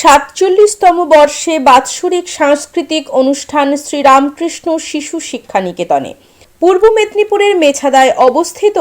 সাতচল্লিশতম বর্ষে বাৎসরিক সাংস্কৃতিক অনুষ্ঠান শ্রীরামকৃষ্ণ শিশু শিক্ষা নিকেতনে পূর্ব মেদিনীপুরের মেছাদায় অবস্থিত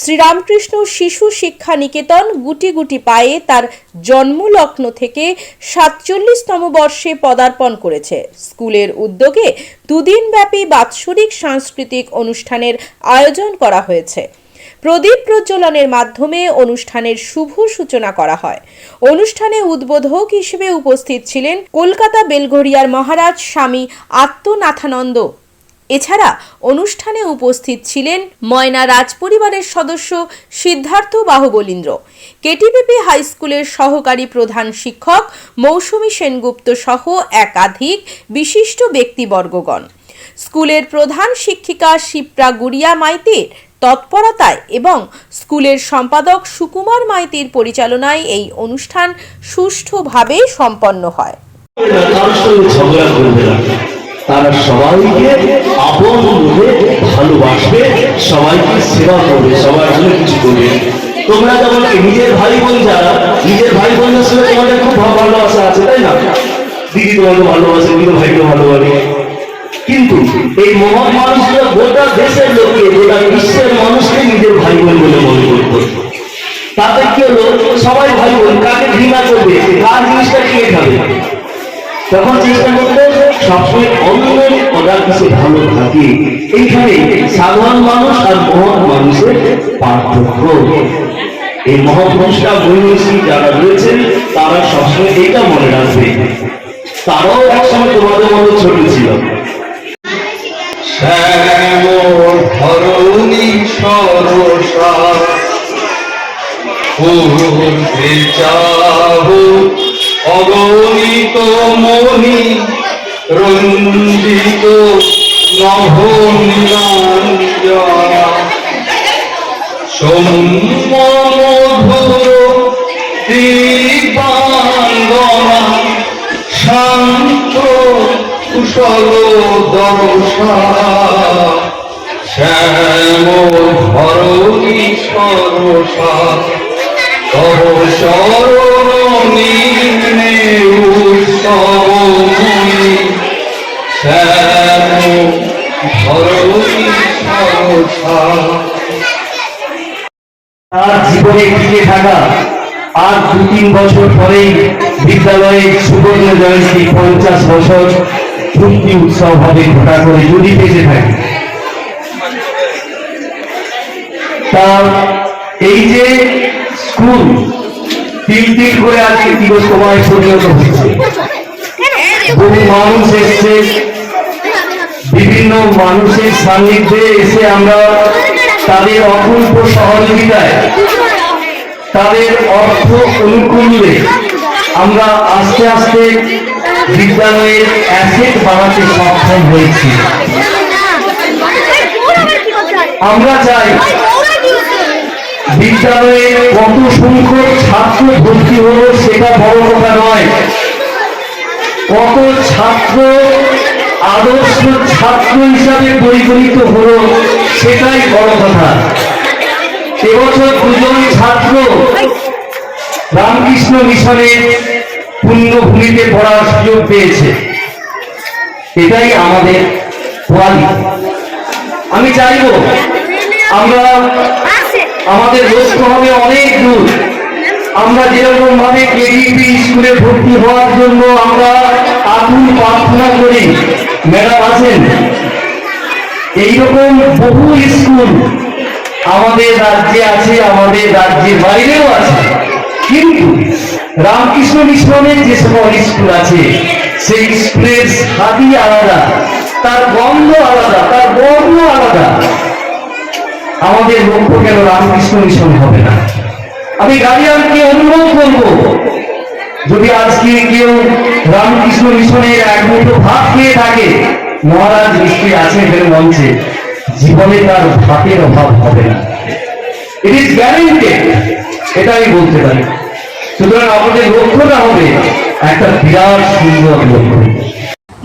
শ্রীরামকৃষ্ণ শিশু শিক্ষা নিকেতন গুটি গুটি পায়ে তার জন্মলগ্ন থেকে সাতচল্লিশতম বর্ষে পদার্পণ করেছে। স্কুলের উদ্যোগে দুদিনব্যাপী বাৎসরিক সাংস্কৃতিক অনুষ্ঠানের আয়োজন করা হয়েছে। প্রদীপ প্রজ্বলনের মাধ্যমে অনুষ্ঠানের শুভ সূচনা করা হয়। অনুষ্ঠানে উদ্বোধক হিসেবে উপস্থিত ছিলেন কলকাতা বেলঘরিয়ার মহারাজ স্বামী আত্মনাথানন্দ। এছাড়া অনুষ্ঠানে উপস্থিত ছিলেন ময়না রাজপরিবারের সদস্য সিদ্ধার্থ বাহুবলীন্দ্র। কেটিপিপি হাই স্কুলের সহকারী প্রধান শিক্ষক মৌসুমী সেনগুপ্ত সহ একাধিক বিশিষ্ট ব্যক্তিবর্গগণ। স্কুলের প্রধান শিক্ষিকা শিপ্রা গুড়িয়া মাইতির তৎপরতায় এবং স্কুলের সম্পাদক সুকুমার মাইতির পরিচালনায় এই অনুষ্ঠান সুষ্ঠুভাবে সম্পন্ন হয়। তারা সবাইকে আপন ভালোবাসবে, সবাইকে সেবা করবে, সবার জন্য কিছু করবে। তোমরা যেমন নিজের ভাই বোন যারা, নিজের ভাই তোমাদের খুব ভালোবাসা আছে, তাই না? দিদি তোমাকে ভালোবাসে, দিদি ভাইকে ভালোবাসে। কিন্তু এই মহান মানুষগুলো গোটা দেশের লোককে, গোটা বিশ্বের মানুষকে নিজের ভাই বোন বলে মনে করতো। তাতে কি হলো? সবাই ভাই বোন কাকে ঘৃণা করবে? কার জিনিসটা কে খাবে? তখন চেষ্টা করতে সবসময় অন্যের ওরা কিছু ভালো থাকে। এইখানে সাধারণ মানুষ আর মহৎ মানুষের পার্থক্য। এই মহাপুরুষরা বৈনসী যারা রয়েছেন, তারা সবসময় এটা মনে রাখবে। তারাও চাহ অগণিত মহি রঞ্জিত নভ সম্মধুর দীপাঙ্গনা শান্ত কুশল দর্শা শ্যাম ধরণী সরসা তব নিম্নে উৎসব শ্যাম ধরণী সরসা তার জীবনে টিকে থাকা আর দু তিন বছর পরেই বিদ্যালয়ে সুবর্ণ জয়ন্তী পঞ্চাশ বছর পূর্তি উৎসব হবে ঘটা করে যদি বেঁচে থাকে। তা এই যে স্কুল তিন তিন করে আজকে দীর্ঘ সময় পরিণত হচ্ছে বহু মানুষ এসছে। বিভিন্ন মানুষের সান্নিধ্যে এসে আমরা তাদের অপূর্ব সহযোগিতায়, তাদের অর্থ অনুকূলে আমরা আস্তে আস্তে বিদ্যালয়ের অ্যাসেট বাড়াতে সক্ষম হয়েছি। আমরা চাই বিদ্যালয়ে কত সংখ্যক ছাত্র ভর্তি হলো সেটা বড় কথা নয়। কত ছাত্র, আদর্শ ছাত্র হিসাবে পরিগণিত হলো সেটাই বড় কথা। এবছর দুজন ছাত্র রামকৃষ্ণ মিশনের পুণ্যভূমিতে পড়ার সুযোগ পেয়েছে। এটাই আমাদের আমি চাইব আমরা আমাদের লক্ষ্য হবে অনেক দূর। আমরা যেরকম ভাবে কেডিপি স্কুলে ভর্তি হওয়ার জন্য আমরা আকুল প্রার্থনা করি ম্যাডাম আছেন, এইরকম বহু স্কুল আমাদের রাজ্যে আছে, আমাদের রাজ্যের বাইরেও আছে। কিন্তু রামকৃষ্ণ মিশনের যে সকল স্কুল আছে, সেই স্কুলের স্বাদই আলাদা, তার গন্ধ আলাদা, তার বর্ণ আলাদা। আমাদের লক্ষ্য কেন রামকৃষ্ণ মিশন হবে না? আমি গার্ডিয়ানকে অনুরোধ করব, যদি আজকে কেউ রামকৃষ্ণ মিশনের এক ভাত খেয়ে থাকে, মহারাজ নিশ্চয়ই আছে এখানে মঞ্চে, জীবনে তার ভাতের অভাব হবে না। ইট ইজ গ্যারেন্টেড এটা আমি বলতে পারি। সুতরাং আমাদের লক্ষ্যটা হবে একটা বিরাট সুন্দর লক্ষ্য।